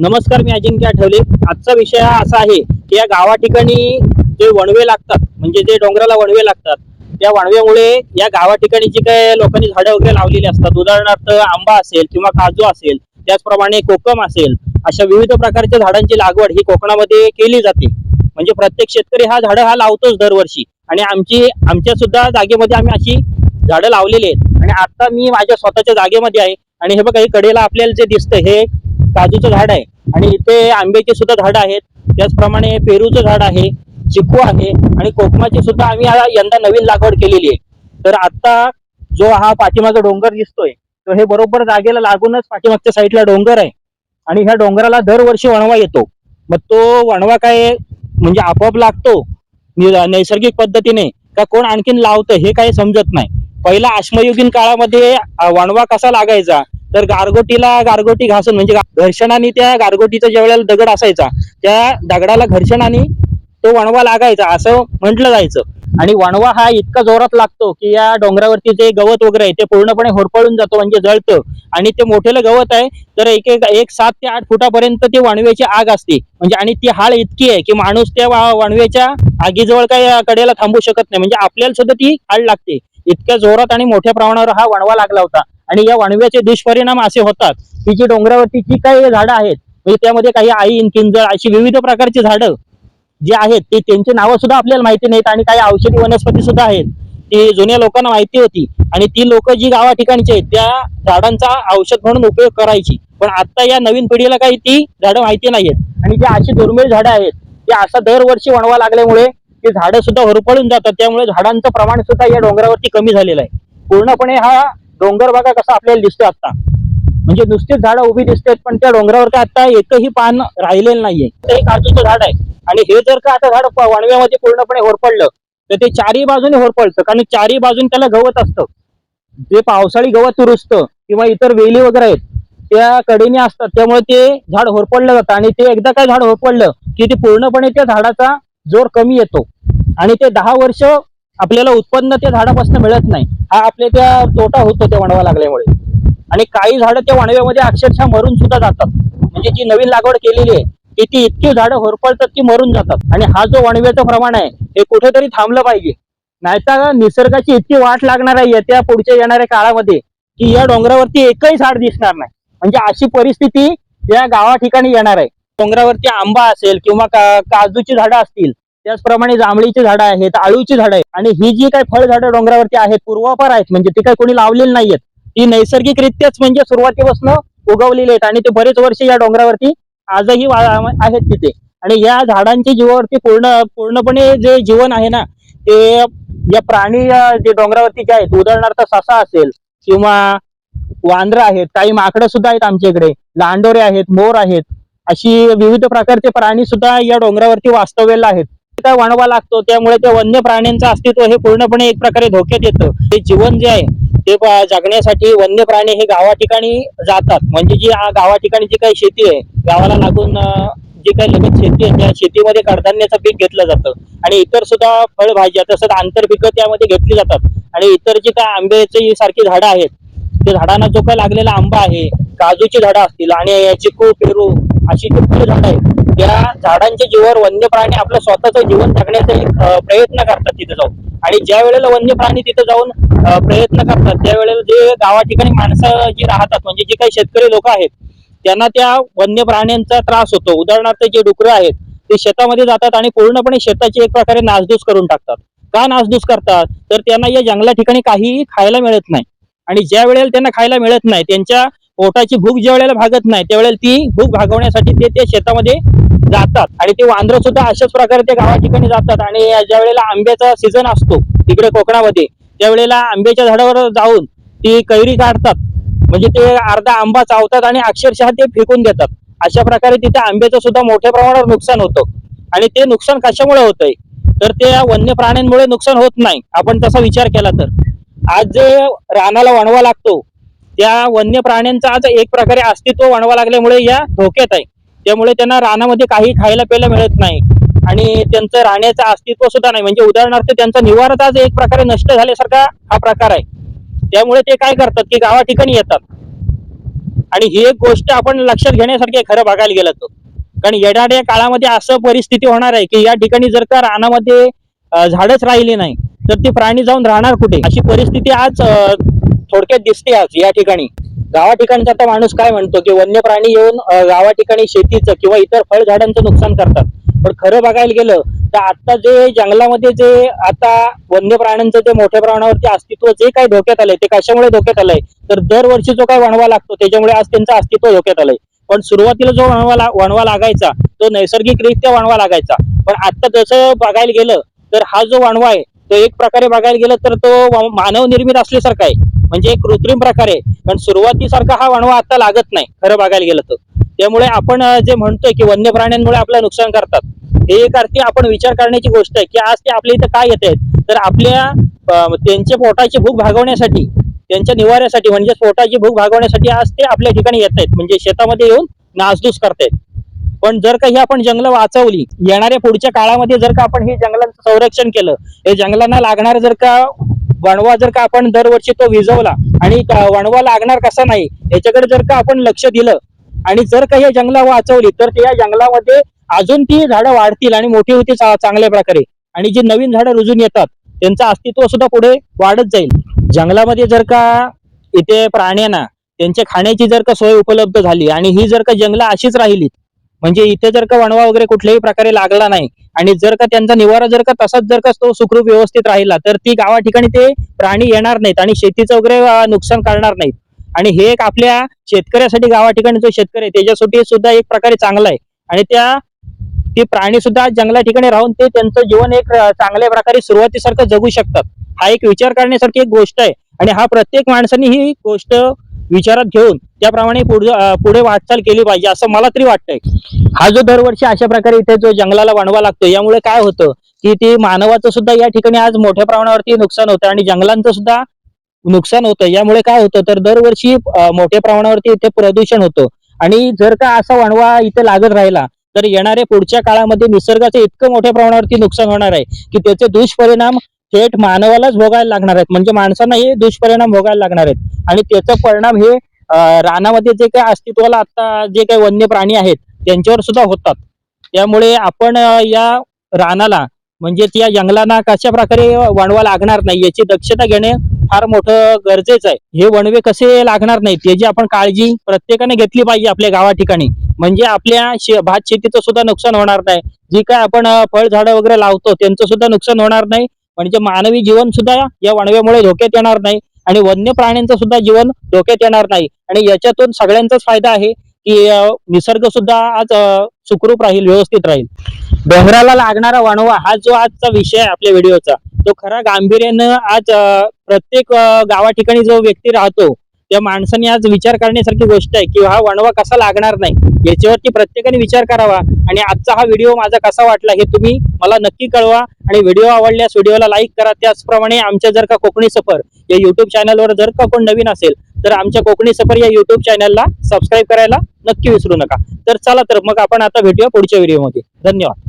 नमस्कार मी अजिंक्य आठवले. आजचा विषय हा असा आहे की या गावा ठिकाणी जे वणवे लागतात म्हणजे जे डोंगराला वणवे लागतात त्या वणव्यामुळे या गावा ठिकाणी जी काय लोकांनी झाडं वगैरे लावलेली असतात उदाहरणार्थ आंबा असेल किंवा काजू असेल त्याचप्रमाणे कोकम असेल अशा विविध प्रकारच्या झाडांची लागवड ही कोकणामध्ये केली जाते. म्हणजे प्रत्येक शेतकरी हा झाडं हा लावतोच दरवर्षी. आणि आमची आमच्या सुद्धा जागेमध्ये आम्ही अशी झाडं लावलेली आहेत. आणि आता मी माझ्या स्वतःच्या जागेमध्ये आहे. आणि हे बघा हे कडेला आपल्याला जे दिसतं हे काजूचं झाड आहे आणि इथे आंब्याचे सुद्धा झाड आहेत. त्याचप्रमाणे पेरूचं झाड आहे चिकू आहे आणि कोकमाची सुद्धा आम्ही यंदा नवीन लागवड केलेली आहे. तर आता जो हा पाठीमागे डोंगर दिसतोय तो हे बरोबर जागेला लागूनच पाठीमागच्या साईडला डोंगर आहे. आणि ह्या डोंगराला दरवर्षी वणवा येतो. मग तो वणवा काय म्हणजे आपोआप लागतो? नैसर्गिक पद्धतीने. का कोण आणखीन लावतं हे काही समजत नाही. पहिला आश्मयुगीन काळामध्ये वणवा कसा लागायचा? तर गारगोटीला गारगोटी घासून म्हणजे घर्षणाने त्या गारगोटीचा ज्या वेळेला दगड असायचा त्या दगडाला घर्षणाने तो वणवा लागायचा असं म्हटलं जायचं. आणि वणवा हा इतका जोरात लागतो की या डोंगरावरती जे गवत वगैरे आहे ते पूर्णपणे होरपळून जातो म्हणजे जळतं. आणि ते मोठेलं गवत आहे तर एक एक एक सात ते आठ फुटापर्यंत ते वणव्याची आग असते. म्हणजे आणि ती हाळ इतकी आहे की माणूस त्या वणव्याच्या आगीजवळ काही कडेला थांबू शकत नाही. म्हणजे आपल्याला सुद्धा ती हाळ लागते. इतक्या जोरात आणि मोठ्या प्रमाणावर हा वणवा लागला होता. आणि या वणव्याचे दुष्परिणाम असे होतात की जी डोंगरावरती जी काही झाडं आहेत म्हणजे त्यामध्ये काही आईन किंजळ अशी विविध प्रकारची झाडं जी आहेत ते त्यांची नावं सुद्धा आपल्याला माहिती नाहीत आणि काही औषधी वनस्पती सुद्धा आहेत. ती जुन्या लोकांना माहिती होती आणि ती लोक जी गावा ठिकाणची आहेत त्या झाडांचा औषध म्हणून उपयोग करायची. पण आता या नवीन पिढीला काही ती झाडं माहिती नाहीयेत. आणि जी अशी दुर्मिळ झाडं आहेत ते असं दरवर्षी वणवा लागल्यामुळे ती झाडं सुद्धा होरपळून जातात. त्यामुळे झाडांचं प्रमाण सुद्धा या डोंगरावरती कमी झालेलं आहे. पूर्णपणे हा डोंगर बघा कसा आपल्याला दिसतो आता म्हणजे नुसतीच झाडं उभी दिसतात पण त्या डोंगरावर काय आता एकही पान राहिलेलं नाहीये. ते काजूचं झाड आहे. आणि हे जर का आता झाड वणव्यामध्ये पूर्णपणे होरपडलं तर ते चारही बाजूने होरपडतं. कारण चारही बाजूने त्याला गवत असतं. जे पावसाळी गवत रुजतं किंवा इतर वेली वगैरे आहेत त्या कडेने असतात. त्यामुळे ते झाड होरपडलं जातं. आणि ते एकदा काय झाड होरपडलं की ते पूर्णपणे त्या झाडाचा जोर कमी येतो. आणि ते दहा वर्ष आपल्याला उत्पन्न त्या झाडापासून मिळत नाही. हा आपल्या त्या तोटा होतो त्या वणवा लागल्यामुळे. आणि काही झाडं त्या वणव्यामध्ये अक्षरशः मरून सुद्धा जातात. म्हणजे जी नवीन लागवड केलेली आहे ती ती इतकी झाडं होरपळतात ती मरून जातात. आणि हा जो वणव्याचं प्रमाण आहे हे कुठेतरी थांबलं पाहिजे. नाहीतर निसर्गाची इतकी वाट लागणार आहे येत्या पुढच्या येणाऱ्या काळामध्ये की या डोंगरावरती एकही झाड दिसणार नाही. म्हणजे अशी परिस्थिती या गावा ठिकाणी येणार आहे. डोंगरावरती आंबा असेल किंवा का- काजूची झाडं असतील त्याचप्रमाणे जांभळीची झाडं आहेत आळूची झाडं आहेत. आणि ही जी काही फळझाडं डोंगरावरती आहेत पूर्वापार आहेत म्हणजे ती काही कोणी लावलेली नाहीयेत. ती नैसर्गिकरित्याच म्हणजे सुरुवातीपासून उगवलेली आहेत आणि ते बरेच वर्ष या डोंगरावरती आजही आहेत तिथे. आणि या झाडांची जीवावरती पूर्ण पूर्णपणे जे जीवन आहे ना ते या प्राणी जे डोंगरावरती जे आहेत उदाहरणार्थ ससा असेल किंवा वांद्र आहेत काही माकडं सुद्धा आहेत आमच्या इकडे. लांडोरे आहेत मोर आहेत. अशी विविध प्रकारचे प्राणी सुद्धा या डोंगरावरती वास्तव्याला आहेत. काय वणवा लागतो. त्यामुळे त्या वन्य प्राण्यांचं अस्तित्व हे पूर्णपणे एक प्रकारे धोक्यात येतं. ते जीवन जे आहे ते जगण्यासाठी वन्य प्राणी हे गावा ठिकाणी जातात. म्हणजे जी गावा ठिकाणी जी काही शेती आहे गावाला लागून जी काही लगत शेती आहे त्या शेतीमध्ये कडधान्याचं पीक घेतलं जातं. आणि इतर सुद्धा फळभाज्या तसंच आंतरपिकं त्यामध्ये घेतली जातात. आणि इतर जी काय आंब्याची सारखी झाडं आहेत त्या झाडांना जो काही लागलेला आंबा आहे काजूची झाडं असतील आणि चिकू पेरू अशी जी फळ झाडं आहेत त्या झाडांच्या जीवावर वन्य प्राणी आपलं स्वतःचं जीवन जगण्याचा एक प्रयत्न करतात तिथे जाऊन. आणि ज्या वेळेला वन्य प्राणी तिथे जाऊन प्रयत्न करतात त्यावेळेला जे गावा ठिकाणी माणसं जी राहतात म्हणजे जे काही शेतकरी लोक आहेत त्यांना त्या वन्य प्राण्यांचा त्रास होतो. उदाहरणार्थ जे डुकरं आहेत ते शेतामध्ये जातात आणि पूर्णपणे शेताची एक प्रकारे नासधूस करून टाकतात. का नासधूस करतात? तर त्यांना या जंगला ठिकाणी काहीही खायला मिळत नाही. आणि ज्या वेळेला त्यांना खायला मिळत नाही त्यांच्या पोटाची भूक ज्यावेळेला भागत नाही त्यावेळेला ती भूक भागवण्यासाठी ते त्या शेतामध्ये जातात. आणि ते वांद्र सुद्धा अशाच प्रकारे त्या गावा ठिकाणी जातात. आणि ज्या वेळेला आंब्याचा सीझन असतो तिकडे कोकणामध्ये त्यावेळेला आंब्याच्या झाडावर जाऊन ती कैरी काढतात. म्हणजे ते अर्धा आंबा चावतात आणि अक्षरशः ते फेकून देतात. अशा प्रकारे तिथे आंब्याचं सुद्धा मोठ्या प्रमाणावर नुकसान होतं. आणि ते नुकसान कशामुळे होतंय? तर ते वन्य प्राण्यांमुळे नुकसान होत नाही. आपण तसा विचार केला तर. आज जे रानाला वणवा लागतो या वन्य प्राण्यांचा आज एक प्रकारे अस्तित्व वणवा लागल्यामुळे या धोक्यात आहे. त्यामुळे त्यांना रानामध्ये काही खायला प्यायला मिळत नाही. आणि त्यांचं राहण्याचं अस्तित्व सुद्धा नाही. म्हणजे उदाहरणार्थ त्यांचा निवाराच आज एक प्रकारे नष्ट झाल्यासारखा हा प्रकार आहे. त्यामुळे ते काय करतात की गावा ठिकाणी येतात. आणि ही एक गोष्ट आपण लक्षात घेण्यासारखी खरं बघायला गेलं तर. कारण येणाऱ्या काळामध्ये असं परिस्थिती होणार आहे की या ठिकाणी जर का रानामध्ये झाडच राहिली नाही तर ती प्राणी जाऊन राहणार कुठे? अशी परिस्थिती आज थोडक्यात दिसते आज या ठिकाणी. गावा ठिकाणचा आता माणूस काय म्हणतो की वन्य प्राणी येऊन गावा ठिकाणी शेतीचं किंवा इतर फळझाडांचं नुकसान करतात. पण खरं बघायला गेलं तर आता जे जंगलामध्ये जे आता वन्य प्राण्यांचं जे मोठ्या प्रमाणावरती अस्तित्व जे काही धोक्यात आलंय ते कशामुळे धोक्यात आलंय? तर दरवर्षी जो काही वणवा लागतो त्याच्यामुळे आज त्यांचं अस्तित्व धोक्यात आलंय. पण सुरुवातीला जो वणवा वणवा लागायचा तो नैसर्गिकरित्या वणवा लागायचा. पण आता जसं बघायला गेलं तर हा जो वणवा आहे तो एक प्रकारे बघायला गेलं तर तो मानव निर्मित असल्यासारखा आहे. म्हणजे एक कृत्रिम प्रकारे. आहे. पण सुरुवातीसारखा हा वणवा आता लागत नाही खरं बघायला गेलं तर. त्यामुळे आपण जे म्हणतोय की वन्य प्राण्यांमुळे आपलं नुकसान करतात हे एक अर्थी आपण विचार करण्याची गोष्ट आहे की आज ते आपल्या इथं काय येत आहेत? तर आपल्या त्यांच्या पोटाची भूक भागवण्यासाठी त्यांच्या निवाऱ्यासाठी म्हणजे पोटाची भूक भागवण्यासाठी आज ते आपल्या ठिकाणी येत आहेत. म्हणजे शेतामध्ये येऊन नासधूस करतायत. पण जर का ही आपण जंगलं वाचवली येणाऱ्या पुढच्या काळामध्ये जर का आपण हे जंगलांचं संरक्षण केलं हे जंगलांना लागणार जर का वणवा जर का आपण दरवर्षी तो विजवला आणि वणवा लागणार कसा नाही याच्याकडे जर का आपण लक्ष दिलं आणि जर का हे जंगलं वाचवली तर त्या जंगलामध्ये अजून ती झाडं वाढतील आणि मोठी होती चांगल्या प्रकारे. आणि जी नवीन झाडं रुजून येतात त्यांचं अस्तित्व सुद्धा पुढे वाढत जाईल. जंगलामध्ये जर का इथे प्राण्यांना त्यांच्या खाण्याची जर का सोय उपलब्ध झाली आणि ही जर का जंगलं अशीच राहिली म्हणजे इथे जर का वणवा वगैरे कुठल्याही प्रकारे लागला नाही आणि जर का त्यांचा निवारा जर का तसाच जर का तो सुखरूप व्यवस्थित राहिला तर ती गावा ठिकाणी ते प्राणी येणार नाहीत आणि शेतीचं वगैरे नुकसान करणार नाहीत. आणि हे एक आपल्या शेतकऱ्यासाठी गावा ठिकाणी जो शेतकरी आहे त्याच्यासाठी सुद्धा एक प्रकारे चांगला आहे. आणि त्या ते प्राणी सुद्धा जंगला ठिकाणी राहून ते त्यांचं जीवन एक चांगल्या प्रकारे सुरुवातीसारखं जगू शकतात. हा एक विचार करण्यासारखी एक गोष्ट आहे. आणि हा प्रत्येक माणसाने ही गोष्ट विचारात घेऊन त्याप्रमाणे पुढे पुढे वाटचाल केली पाहिजे असं मला तरी वाटतंय. हा जो दरवर्षी अशा प्रकारे इथे जो जंगलाला वणवा लागतो यामुळे काय होतं की ते मानवाचं सुद्धा या ठिकाणी आज मोठ्या प्रमाणावरती नुकसान होतं आणि जंगलांचं सुद्धा नुकसान होतं. यामुळे काय होतं तर दरवर्षी मोठ्या प्रमाणावरती इथे प्रदूषण होतं. आणि जर का असा वणवा इथे लागत राहिला तर येणाऱ्या पुढच्या काळामध्ये निसर्गाचं इतकं मोठ्या प्रमाणावरती नुकसान होणार आहे की त्याचे दुष्परिणाम थेट मानवालाच भोगायला लागणार आहेत. म्हणजे माणसांना हे दुष्परिणाम भोगायला लागणार आहेत. आणि त्याचा परिणाम हे रानामध्ये जे काही अस्तित्वाला आता जे काही वन्य प्राणी आहेत त्यांच्यावर सुद्धा होतात. त्यामुळे आपण या रानाला म्हणजे त्या जंगलांना कशा प्रकारे वणवा लागणार नाही याची दक्षता घेणे फार मोठं गरजेचं आहे. हे वणवे कसे लागणार नाहीत याची आपण काळजी प्रत्येकाने घेतली पाहिजे आपल्या गावा ठिकाणी. म्हणजे आपल्या शे भात शेतीचं सुद्धा नुकसान होणार नाही. जी काय आपण फळझाडं वगैरे लावतो त्यांचं सुद्धा नुकसान होणार नाही. म्हणजे मानवी जीवन सुद्धा या वणव्यामुळे धोक्यात येणार नाही आणि वन्य प्राण्यांचं सुद्धा जीवन धोक्यात येणार नाही. आणि याच्यातून सगळ्यांचाच फायदा आहे की निसर्ग सुद्धा आज सुखरूप राहील व्यवस्थित राहील. डोंगराला लागणारा वणवा हा जो आजचा विषय आहे आपल्या व्हिडिओचा तो खरा गांभीर्यानं आज प्रत्येक गावा ठिकाणी जो व्यक्ती राहतो त्या माणसाने आज विचार करण्यासारखी गोष्ट आहे की हा वणवा कसा लागणार नाही याच्यावरती प्रत्येकाने विचार करावा. आणि आजचा हा व्हिडिओ माझा कसा वाटला हे तुम्ही मला नक्की कळवा. आणि व्हिडिओ आवडल्यास व्हिडिओला लाईक करा. त्याचप्रमाणे आमच्या जर का कोकणी सफर या युट्यूब चॅनलवर जर का कोण नवीन असेल तर आमच्या कोकणी सफर या युट्यूब चॅनलला सबस्क्राईब करायला नक्की विसरू नका. तर चला तर मग आपण आता भेटूया पुढच्या व्हिडिओमध्ये धन्यवाद.